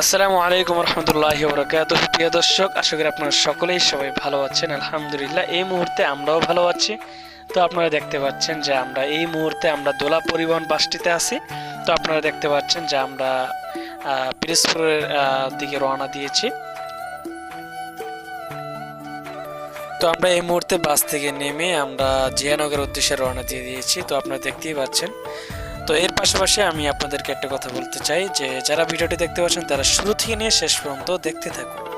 আসসালামু আলাইকুম রহমতুল্লাহ বরকাত প্রিয় দর্শক আশা করি আপনারা সকলেই সবাই ভালো আছেন। আলহামদুলিল্লাহ এই মুহূর্তে আমরাও ভালো আছি। তো আপনারা দেখতে পাচ্ছেন যে আমরা এই মুহূর্তে আমরা দোলা পরিবহন বাসটিতে আছি। তো আপনারা দেখতে পাচ্ছেন যে আমরা আহ, দিকে রওনা দিয়েছি। তো আমরা এই মুহূর্তে বাস থেকে নেমে আমরা জিয়ানগরের উদ্দেশ্যে রওনা দিয়ে দিয়েছি। তো আপনারা দেখতেই পাচ্ছেন তো এর পাশাপাশি আমি আপনাদেরকে একটা কথা বলতে চাই যে, যারা ভিডিওটি দেখতে পাচ্ছেন, তারা শুরু থেকে নিয়ে শেষ পর্যন্ত দেখতে থাকুন।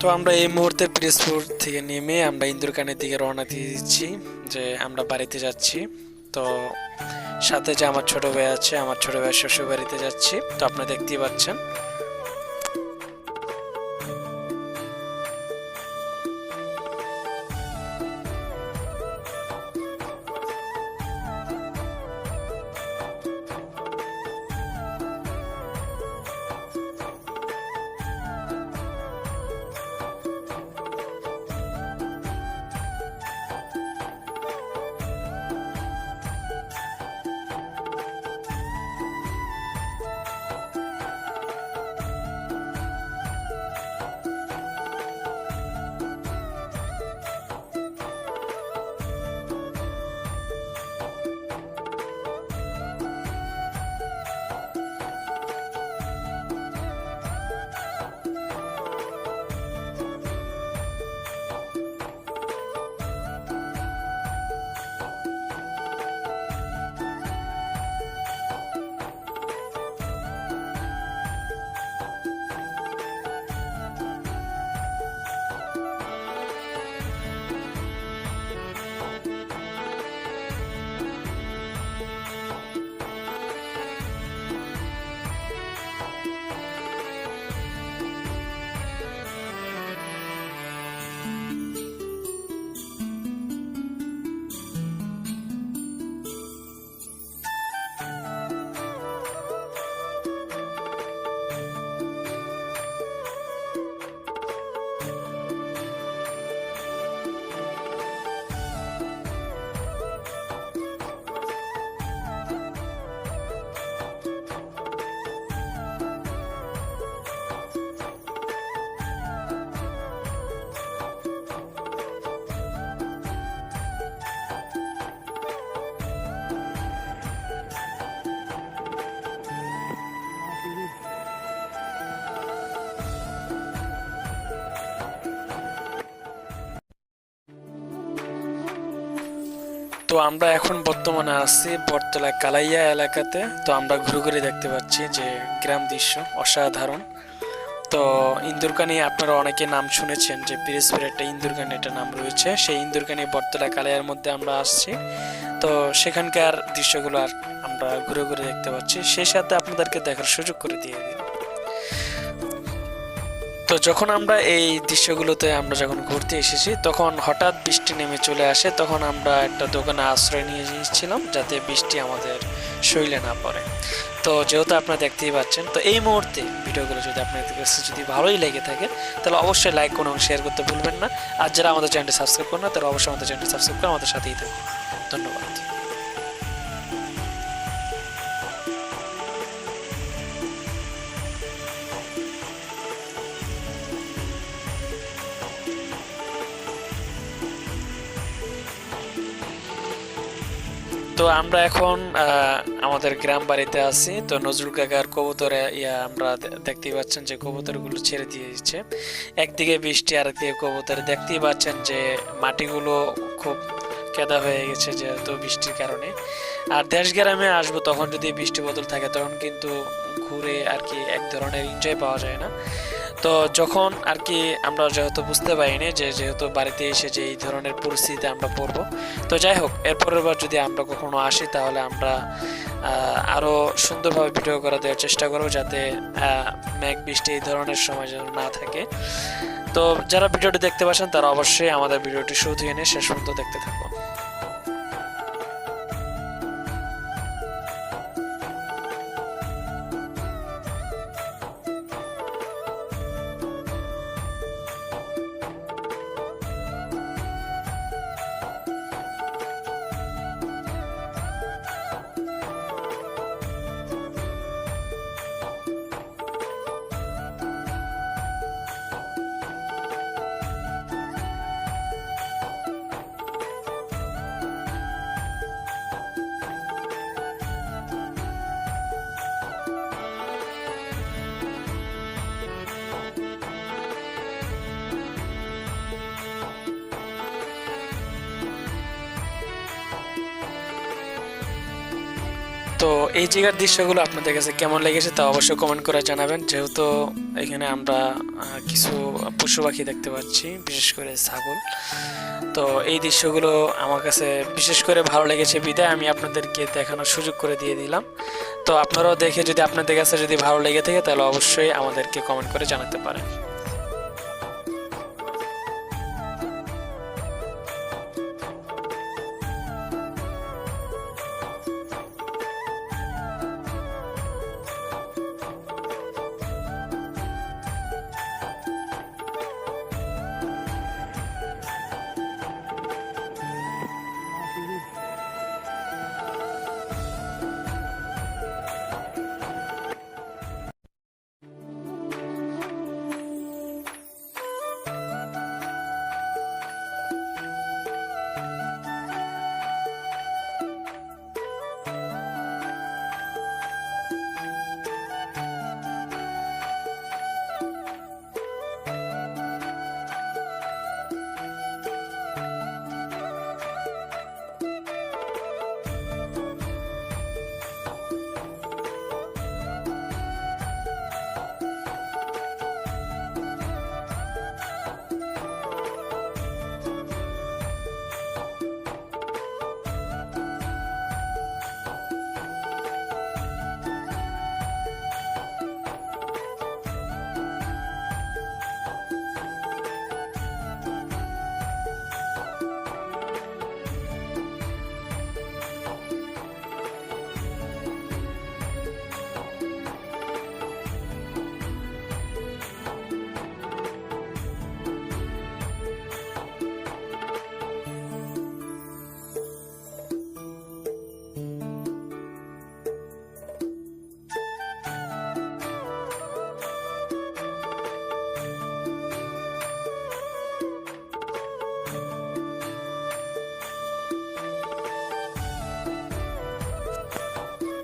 তো আমরা এই মুহূর্তে পিরোজপুর থেকে নেমে আমরা ইন্দুরকানের দিকে রওনা দিয়ে দিচ্ছি, যে আমরা বাড়িতে যাচ্ছি। তো সাথে যে আমার ছোট ভাই আছে, আমার ছোট ভাই শ্বশুর বাড়িতে যাচ্ছি। তো আপনারা দেখতেই পাচ্ছেন। তো আমরা এখন বর্তমানে আছি বটতলা কালাইয়া এলাকাতে। তো আমরা ঘুরে ঘুরে দেখতে পাচ্ছি যে গ্রাম দৃশ্য অসাধারণ। তো ইন্দুরকানি আপনারা অনেকে নাম শুনেছেন যে পিরিজপুরের একটা ইন্দুরকানি একটা নাম রয়েছে। সেই ইন্দুরকানি বটতলা কালাইয়ার মধ্যে আমরা আসছি। তো সেখানকার দৃশ্যগুলো আর আমরা ঘুরে ঘুরে দেখতে পাচ্ছি। সেই সাথে আপনাদেরকে দেখার সুযোগ করে দিয়ে দিই। তো যখন আমরা এই দৃশ্যগুলোতে আমরা যখন ঘুরতে এসেছি, তখন হঠাৎ বৃষ্টি নেমে চলে আসে, তখন আমরা একটা দোকানে আশ্রয় নিয়ে গিয়েছিলাম যাতে বৃষ্টি আমাদের শৈলে না পড়ে। তো যেহেতু আপনারা দেখতেই পাচ্ছেন, তো এই মুহূর্তে ভিডিওগুলো যদি আপনাদের কাছে যদি ভালোই লেগে থাকে, তাহলে অবশ্যই লাইক করুন এবং শেয়ার করতে ভুলবেন না। আর যারা আমাদের চ্যানেলটি সাবস্ক্রাইব করেন না, তারা অবশ্যই আমাদের চ্যানেলটি সাবস্ক্রাইব করে আমাদের সাথেই থাকুন। ধন্যবাদ। তো আমরা এখন আমাদের গ্রাম বাড়িতে আছি। তো নজরুল কাকার কবুতরে, ইয়া, আমরা দে- দেখতেই পাচ্ছেন যে কবুতরগুলো ছেড়ে দিয়েছে। একদিকে বৃষ্টি আর একদিকে কবুতর। দেখতেই পাচ্ছেন যে মাটিগুলো খুব কেদা হয়ে গেছে যেহেতু বৃষ্টির কারণে। আর দেশ গ্রামে আসব, তখন যদি বৃষ্টি বদল থাকে, তখন কিন্তু ঘুরে আর কি এক ধরনের এনজয় পাওয়া যায় না। তো যখন আর কি আমরা যেহেতু বুঝতে পারিনি যে যেহেতু বাড়িতে এসে যে এই ধরনের পরিস্থিতিতে আমরা পড়ব, তো যাই হোক, এরপরের বার যদি আমরা কখনো আসি তাহলে আমরা আরও সুন্দরভাবে ভিডিও করা দেওয়ার চেষ্টা করব যাতে মেঘ বৃষ্টি এই ধরনের সময় যেন না থাকে। তো যারা ভিডিওটি দেখতে পাচ্ছেন তারা অবশ্যই আমাদের ভিডিওটি শুরু এনে শেষ পর্যন্ত দেখতে থাকব তো এই জায়গার দৃশ্যগুলো আপনাদের কাছে কেমন লেগেছে তা অবশ্যই কমেন্ট করে জানাবেন। যেহেতু এখানে আমরা কিছু পশু পাখি দেখতে পাচ্ছি, বিশেষ করে ছাগল। তো এই দৃশ্যগুলো আমার কাছে বিশেষ করে ভালো লেগেছে বিদায়। আমি আপনাদেরকে দেখানোর সুযোগ করে দিয়ে দিলাম। তো আপনারাও দেখে যদি আপনাদের কাছে যদি ভালো লেগে থাকে, তাহলে অবশ্যই আমাদেরকে কমেন্ট করে জানাতে পারেন।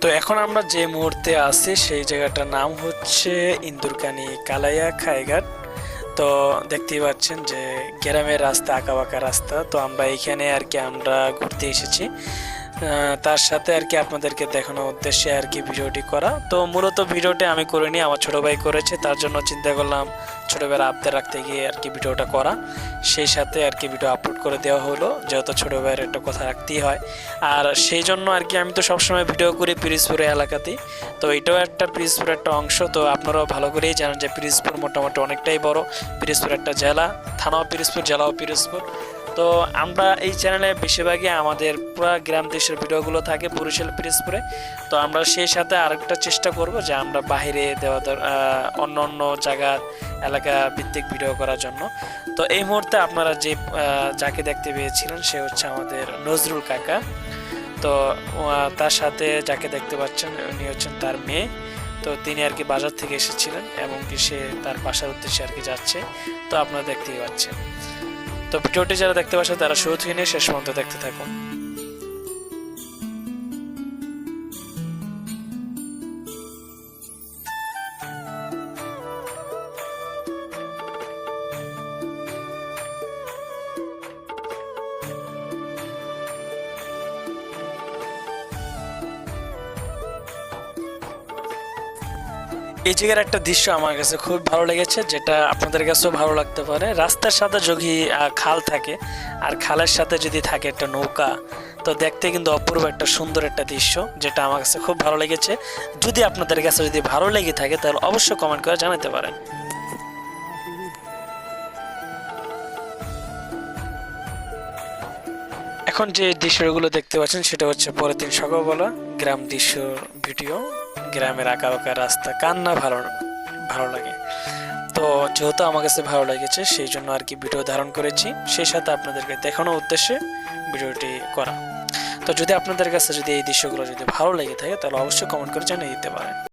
তো এখন আমরা যে মুহূর্তে আছি, সেই জায়গাটার নাম হচ্ছে ইন্দুরকানি কালাইয়া খাইঘাট। তো দেখতেই পাচ্ছেন যে গ্রামের রাস্তা, আঁকাবাঁকা রাস্তা। তো আমরা এখানে আর কি আমরা ঘুরতে এসেছি। তার সাথে আর কি আপনাদেরকে দেখানোর উদ্দেশ্যে আর কি ভিডিওটি করা। তো মূলত ভিডিওটি আমি করিনি, আমার ছোট ভাই করেছে, তার জন্য চিন্তা করলাম ছোট ভাইয়ের রাখতে গিয়ে আর কি ভিডিওটা করা। সেই সাথে আর কি ভিডিও আপলোড করে দেওয়া হলো, যেহেতু ছোটোবেলার একটা কথা রাখতেই হয়। আর সেই জন্য আর কি আমি তো সবসময় ভিডিও করি পিরিজপুর এলাকাতেই। তো এটাও একটা পিরিজপুর একটা অংশ, তো আপনারাও ভালো করেই জানেন যে পিরিজপুর মোটামুটি অনেকটাই বড়। পিরিজপুর একটা জেলা, থানাও পিরিজপুর, জেলাও পিরিজপুর। তো আমরা এই চ্যানেলে বেশিরভাগই আমাদের পুরো গ্রাম দেশের ভিডিওগুলো থাকে বরিশাল, পিরিজপুরে। তো আমরা সেই সাথে আরেকটা চেষ্টা করব যে আমরা বাইরে দেওয়া অন্য অন্য জায়গার এলাকা ভিত্তিক ভিডিও করার জন্য। তো এই মুহূর্তে আপনারা যে যাকে দেখতে পেয়েছিলেন, সে হচ্ছে আমাদের নজরুল কাকা। তো তার সাথে যাকে দেখতে পাচ্ছেন, উনি হচ্ছেন তার মেয়ে। তো তিনি আর কি বাজার থেকে এসেছিলেন এবং কি সে তার বাসার উদ্দেশ্যে আর কি যাচ্ছে। তো আপনারা দেখতেই পাচ্ছেন। তো ভিডিওটি যারা দেখতে পাচ্ছে তারা শুরু থেকে নিয়ে শেষ পর্যন্ত দেখতে থাকুন। এই একটা দৃশ্য আমার কাছে খুব ভালো লেগেছে, যেটা আপনাদের কাছেও ভালো লাগতে পারে। রাস্তার সাথে যদি খাল থাকে, আর খালের সাথে যদি থাকে একটা নৌকা, তো দেখতে কিন্তু অপূর্ব একটা সুন্দর একটা দৃশ্য, যেটা আমার কাছে খুব ভালো লেগেছে। যদি আপনাদের কাছে যদি ভালো লেগে থাকে, তাহলে অবশ্যই কমেন্ট করে জানাতে পারেন। এখন যে দৃশ্যগুলো দেখতে পাচ্ছেন, সেটা হচ্ছে পরের দিন সকালবেলা গ্রাম দৃশ্য ভিডিও। গ্রামের আঁকা বাঁকা রাস্তা, কান্না ভালো ভালো লাগে। তো যেহেতু আমার কাছে ভালো লেগেছে, সেই জন্য আর কি ভিডিও ধারণ করেছি। সেই সাথে আপনাদেরকে দেখানোর উদ্দেশ্যে ভিডিওটি করা। তো যদি আপনাদের কাছে যদি এই দৃশ্যগুলো যদি ভালো লেগে থাকে, তাহলে অবশ্যই কমেন্ট করে জানিয়ে দিতে পারেন।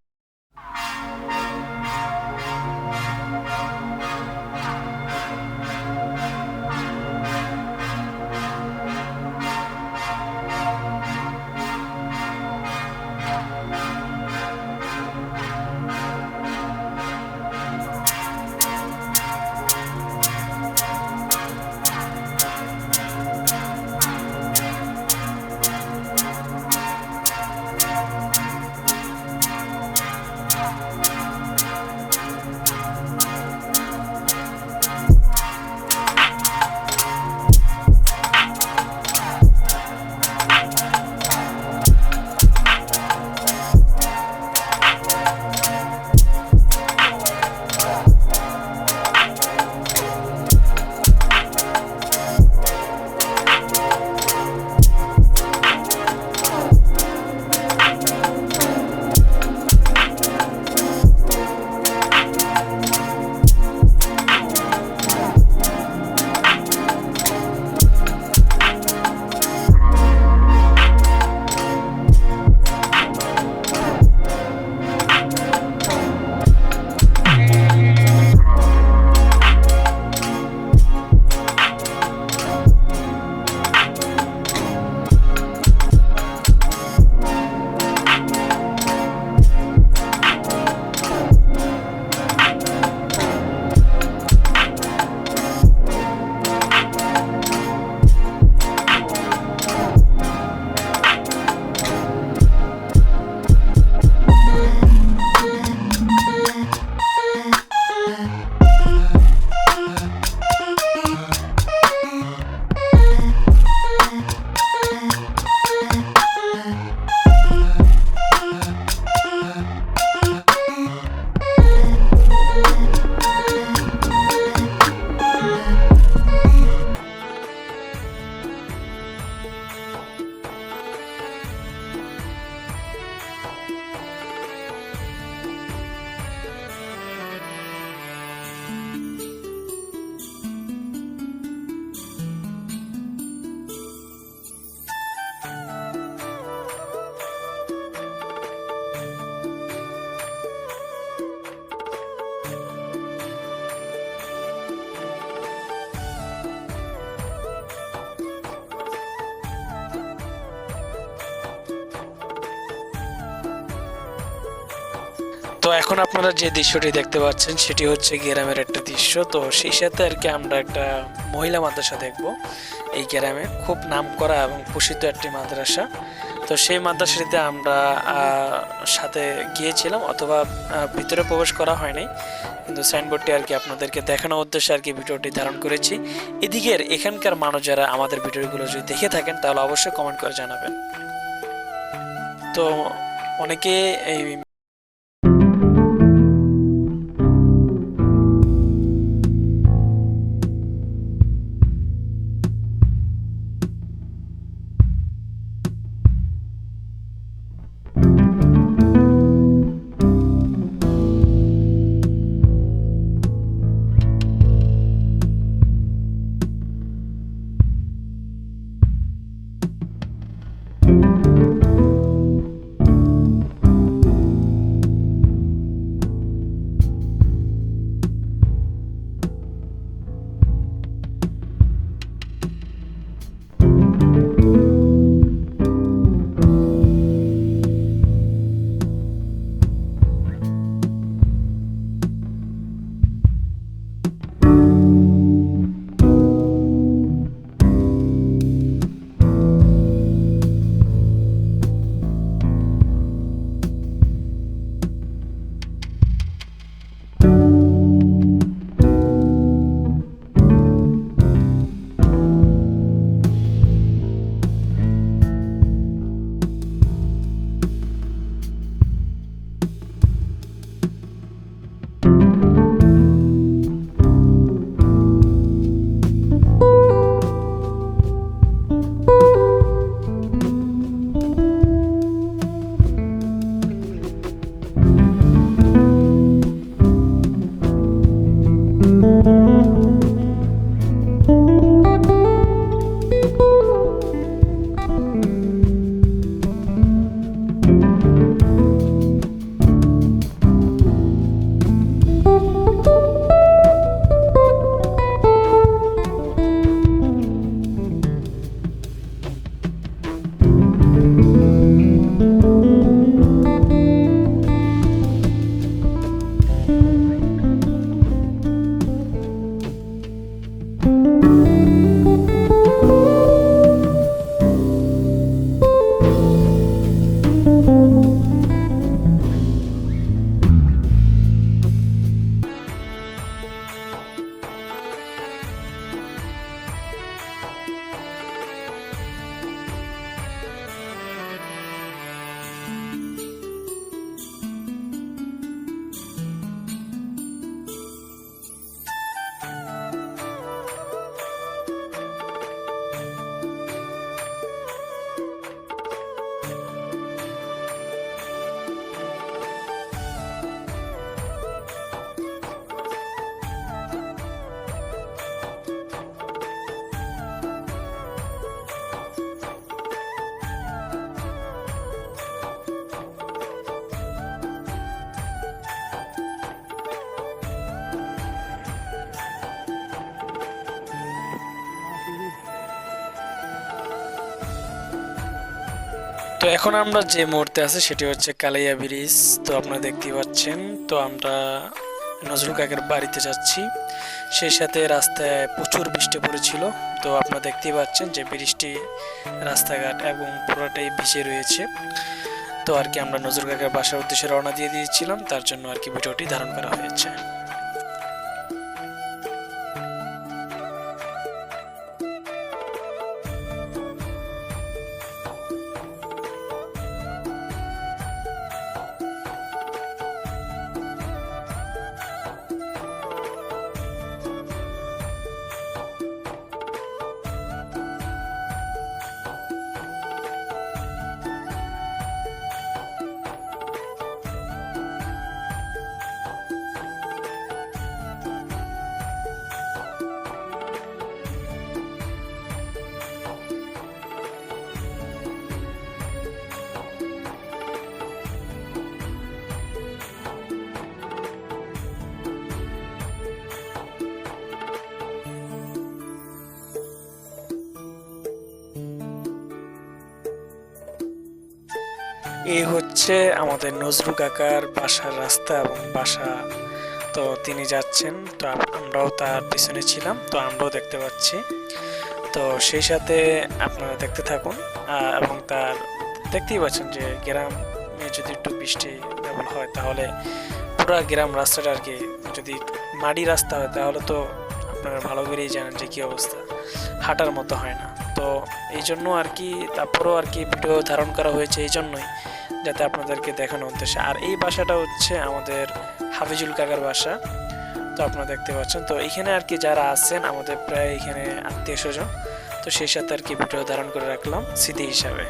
তো এখন আপনারা যে দৃশ্যটি দেখতে পাচ্ছেন, সেটি হচ্ছে গ্রামের একটা দৃশ্য। তো সেই সাথে আর কি আমরা একটা মহিলা মাদ্রাসা দেখব। এই গ্রামে খুব নাম করা এবং প্রসিদ্ধ একটি মাদ্রাসা। তো সেই মাদ্রাসাটিতে আমরা সাথে গিয়েছিলাম, অথবা ভিতরে প্রবেশ করা হয়নি। কিন্তু সাইনবোর্ডটি আর কি আপনাদেরকে দেখানোর উদ্দেশ্যে আর কি ভিডিওটি ধারণ করেছি। এদিকের এখানকার মানুষ যারা আমাদের ভিডিওগুলো যদি দেখে থাকেন, তাহলে অবশ্যই কমেন্ট করে জানাবেন। তো অনেকে এই তো এখন আমরা যে মুহূর্তে আছি সেটি হচ্ছে কালাইয়া ব্রিজ। তো আপনারা দেখতেই পাচ্ছেন, তো আমরা নজরুল কাকের বাড়িতে যাচ্ছি। সেই সাথে রাস্তায় প্রচুর বৃষ্টি পড়েছিল। তো আপনারা দেখতেই পাচ্ছেন যে বৃষ্টি রাস্তাঘাট এবং পুরোটাই ভিজে রয়েছে। তো আর কি আমরা নজরুল কাকের বাসার উদ্দেশ্যে রওনা দিয়ে দিয়েছিলাম, তার জন্য আর কি ভিডিওটি ধারণ করা হয়েছে। এই হচ্ছে আমাদের নজরুল কাকার বাসার রাস্তা এবং বাসা। তো তিনি যাচ্ছেন, তো আমরাও তার পিছনে ছিলাম, তো আমরাও দেখতে পাচ্ছি। তো সেই সাথে আপনারা দেখতে থাকুন এবং তার, দেখতেই পাচ্ছেন যে গ্রামে যদি একটু বৃষ্টি কেবল হয়, তাহলে পুরো গ্রাম রাস্তাটা আর কি, যদি মাটি রাস্তা হয়, তাহলে তো আপনারা ভালো করেই জানেন যে কী অবস্থা। হাঁটার মতো হয় না। তো এই জন্য আর কি, তারপরেও আর কি ভিডিও ধারণ করা হয়েছে এই জন্যই। যাতে আপনাদেরকে দেখানো উদ্দেশ্যে। আর এই বাসাটা হচ্ছে আমাদের হাফিজুল কাকার বাসা। তো আপনারা দেখতে পাচ্ছেন, তো এখানে আর কি যারা আছেন, আমাদের প্রায় এখানে আত্মীয় স্বজন, তো সেই সাথে আর কি ভিডিও ধারণ করে রাখলাম স্মৃতি হিসাবে।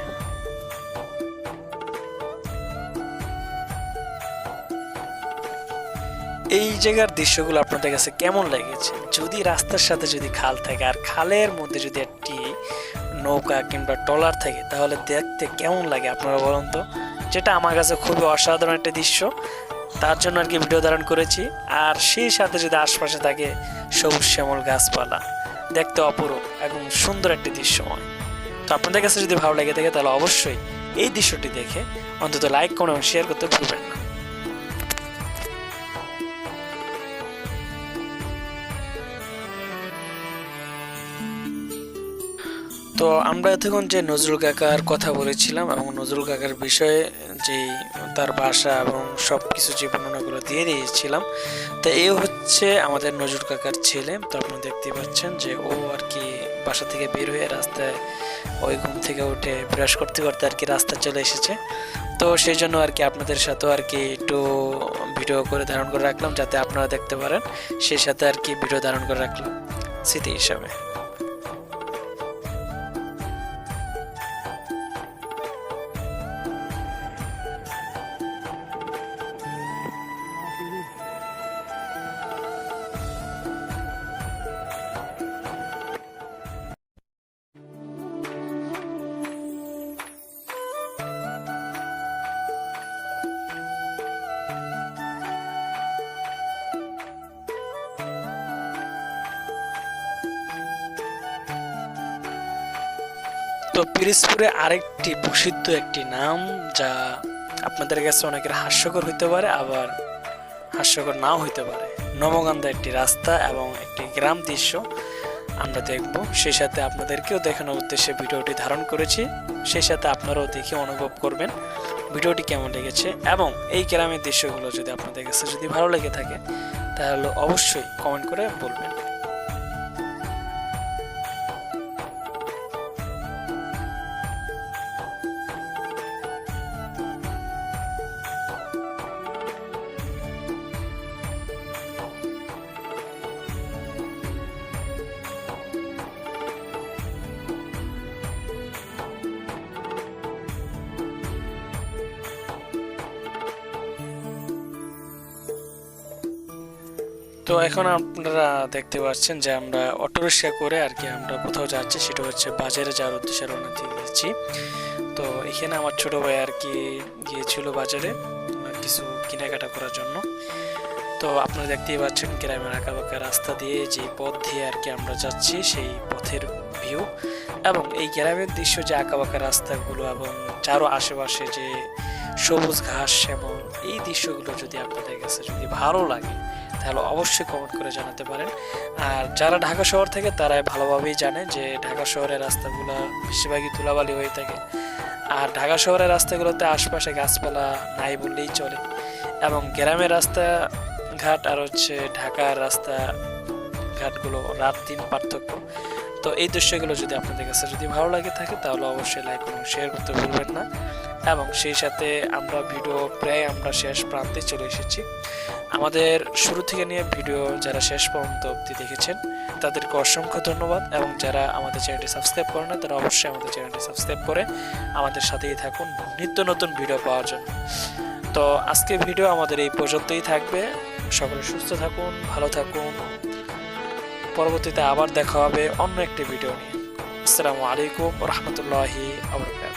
এই জায়গার দৃশ্যগুলো আপনাদের কাছে কেমন লেগেছে? যদি রাস্তার সাথে যদি খাল থাকে, আর খালের মধ্যে যদি একটি নৌকা কিংবা ট্রলার থাকে, তাহলে দেখতে কেমন লাগে আপনারা বলুন তো? যেটা আমার কাছে খুবই অসাধারণ একটা দৃশ্য। তার জন্য আর কি ভিডিও ধারণ করেছি। আর সেই সাথে যদি আশপাশে থাকে সবুজ শ্যামল গাছপালা, দেখতে অপরূপ এবং সুন্দর একটি দৃশ্যময়। তো আপনাদের কাছে যদি ভালো লেগে থাকে তাহলে অবশ্যই এই দৃশ্যটি দেখে অন্তত লাইক করুন এবং শেয়ার করতে ভুলবেন না। তো আমরা এতক্ষণ যে নজরুল কাকার কথা বলেছিলাম এবং নজরুল কাকার বিষয়ে যে তার ভাষা এবং সব কিছু যে বর্ণনাগুলো দিয়ে দিয়েছিলাম, তো এ হচ্ছে আমাদের নজরুল কাকার ছেলে। তো আপনারা দেখতে পাচ্ছেন যে ও আর কি বাসা থেকে বের হয়ে রাস্তায় ওই ঘুম থেকে উঠে ব্রাশ করতে করতে আর কি রাস্তা চলে এসেছে। তো সেই জন্য আর কি আপনাদের সাথেও আর কি একটু ভিডিও করে ধারণ করে রাখলাম, যাতে আপনারা দেখতে পারেন। সেই সাথে আর কি ভিডিও ধারণ করে রাখলাম। স্মৃতি হিসাবে। প্রসিদ্ধ একটি নাম যা আপনাদের কাছে অনেকের হাস্যকর হইতে পারে, আবার হাস্যকর নাও হইতে পারে। নবগন্ধা একটি রাস্তা এবং একটি গ্রাম দৃশ্য আমরা দেখব। সেই সাথে আপনাদেরকেও দেখানোর উদ্দেশ্যে ভিডিওটি ধারণ করেছি। সেই সাথে আপনারাও দেখে অনুভব করবেন ভিডিওটি কেমন লেগেছে এবং এই গ্রামের দৃশ্যগুলো যদি আপনাদের কাছে যদি ভালো লেগে থাকে, তাহলে অবশ্যই কমেন্ট করে বলবেন। তো এখন আপনারা দেখতে পাচ্ছেন যে আমরা অটোরিক্সা করে আর কি আমরা কোথাও যাচ্ছি সেটা হচ্ছে বাজারে যাওয়ার উদ্দেশ্যে রওনা দিয়ে দিয়েছি। তো এখানে আমার ছোট ভাই আর কি গিয়েছিল বাজারে কিছু কেনাকাটা করার জন্য। তো আপনারা দেখতেই পাচ্ছেন গ্রামের আঁকাবাঁকা রাস্তা দিয়ে যে পথ দিয়ে আর কি আমরা যাচ্ছি সেই পথের ভিউ ভিউ এবং এই গ্রামের দৃশ্য যে আঁকাবাঁকা রাস্তাগুলো এবং চারো আশেপাশে যে সবুজ ঘাস এবং এই দৃশ্যগুলো যদি আপনাদের কাছে যদি ভালো লাগে তাহলে অবশ্যই কমেন্ট করে জানাতে পারেন। আর যারা ঢাকা শহর থেকে তারা ভালোভাবেই জানে যে ঢাকা শহরের রাস্তাগুলো বেশিরভাগই ধুলাবালি হয়ে থাকে। আর ঢাকা শহরের রাস্তাগুলোতে আশপাশে গাছপালা নাই বললেই চলে। এবং গ্রামের রাস্তা ঘাট আর হচ্ছে ঢাকার রাস্তা ঘাটগুলো রাত দিন পার্থক্য। তো এই দৃশ্যগুলো যদি আপনাদের কাছে যদি ভালো লাগে থাকে, তাহলে অবশ্যই লাইক এবং শেয়ার করতে ভুলবেন না। এবং সেই সাথে আমরা ভিডিও প্রায় আমরা শেষ প্রান্তে চলে এসেছি। আমাদের শুরু থেকে নিয়ে ভিডিও যারা শেষ পর্যন্ত অবধি দেখেছেন, তাদেরকে অসংখ্য ধন্যবাদ এবং যারা আমাদের চ্যানেলটি সাবস্ক্রাইব করে না, তারা অবশ্যই আমাদের চ্যানেলটি সাবস্ক্রাইব করে আমাদের সাথেই থাকুন নিত্য নতুন ভিডিও পাওয়ার জন্য। তো আজকে ভিডিও আমাদের এই পর্যন্তই থাকবে। সকলে সুস্থ থাকুন, ভালো থাকুন। পরবর্তীতে আবার দেখা হবে অন্য একটি ভিডিও নিয়ে। আসসালামু আলাইকুম রহমতুল্লাহি আবরকাত